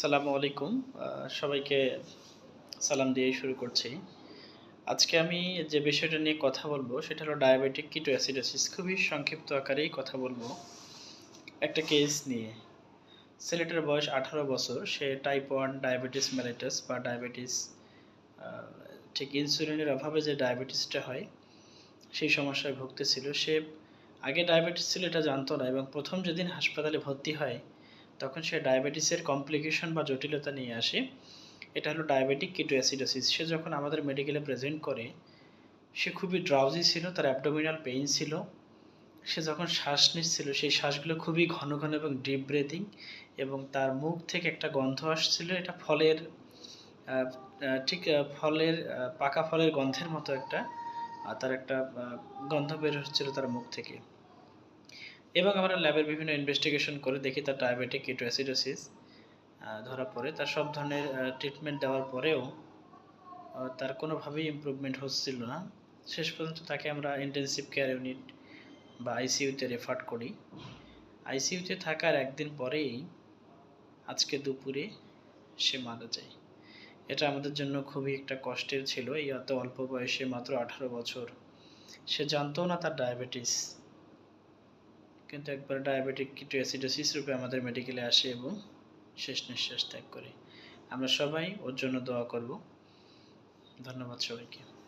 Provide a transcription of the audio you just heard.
আসসালামু আলাইকুম। সবাইকে সালাম দিয়েই শুরু করছি। আজকে আমি যে বিষয়টা নিয়ে কথা বলব, সেটা হলো ডায়াবেটিক কিটো অ্যাসিডোসিস খুবই সংক্ষিপ্ত আকারেই কথা বলব। একটা কেস নিয়ে। ছেলেটার বয়স আঠারো বছর। সে টাইপ ওয়ান ডায়াবেটিস মেলাইটাস বা ডায়াবেটিস ঠিক ইনসুলিনের অভাবে যে ডায়াবেটিসটা হয়, সেই সমস্যায় ভুগতেছিল। সে আগে ডায়াবেটিস ছিল, এটা জানতো না এবং প্রথম যেদিন হাসপাতালে ভর্তি হয় তখন সে ডায়াবেটিসের কমপ্লিকেশন বা জটিলতা নিয়ে আসে। এটা হলো ডায়াবেটিক কিটো অ্যাসিডোসিস সে যখন আমাদের মেডিকেলে প্রেজেন্ট করে, সে খুবই ড্রাউজি ছিল, তার অ্যাবডোমিনাল পেইন ছিল। সে যখন শ্বাস নিচ্ছিল, সেই শ্বাসগুলো খুবই ঘন ঘন এবং ডিপ ব্রেথিং এবং তার মুখ থেকে একটা গন্ধ আসছিল, এটা ফলের ঠিক ফলের পাকা ফলের গন্ধের মতো একটা তার একটা গন্ধ বের হচ্ছিল তার মুখ থেকে। এবং আমরা ল্যাবের বিভিন্ন ইনভেস্টিগেশন করে দেখি তার ডায়াবেটিক কিটো অ্যাসিডোসিস ধরা পড়ে। তার সব ধরনের ট্রিটমেন্ট দেওয়ার পরেও তার কোনোভাবেই ইমপ্রুভমেন্ট হচ্ছিল না। শেষ পর্যন্ত তাকে আমরা ইন্টেনসিভ কেয়ার ইউনিট বা আইসিইউতে রেফার করি। আইসিইউতে থাকার একদিন পরেই, আজকে দুপুরে সে মারা যায়। এটা আমাদের জন্য খুবই একটা কষ্টের ছিল। এই এত অল্প বয়সে মাত্র আঠারো বছর। সে জানতো না তার ডায়াবেটিস কিন্তু একবার ডায়াবেটিক কিটো অ্যাসিডোসিস রূপে আমাদের মেডিকেলে আসে এবং শেষ নিঃশ্বাস ত্যাগ করে। আমরা সবাই ওর জন্য দোয়া করব। ধন্যবাদ সবাইকে।